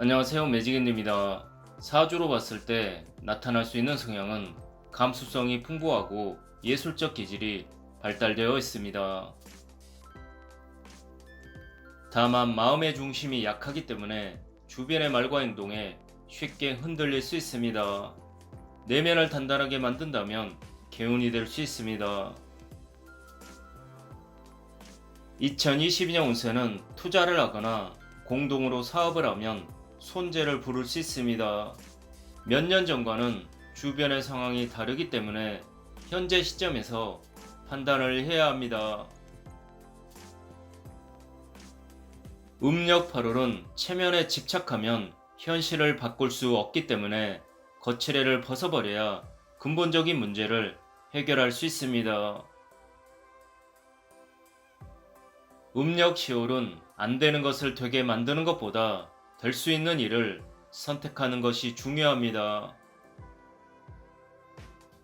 안녕하세요 매직앤입니다. 사주로 봤을 때 나타날 수 있는 성향은 감수성이 풍부하고 예술적 기질이 발달되어 있습니다. 다만 마음의 중심이 약하기 때문에 주변의 말과 행동에 쉽게 흔들릴 수 있습니다. 내면을 단단하게 만든다면 개운이 될 수 있습니다. 2022년 운세는 투자를 하거나 공동으로 사업을 하면 손재를 부를 수 있습니다. 몇 년 전과는 주변의 상황이 다르기 때문에 현재 시점에서 판단을 해야 합니다. 음력 8월은 체면에 집착하면 현실을 바꿀 수 없기 때문에 거칠애를 벗어버려야 근본적인 문제를 해결할 수 있습니다. 음력 10월은 안 되는 것을 되게 만드는 것보다 될 수 있는 일을 선택하는 것이 중요합니다.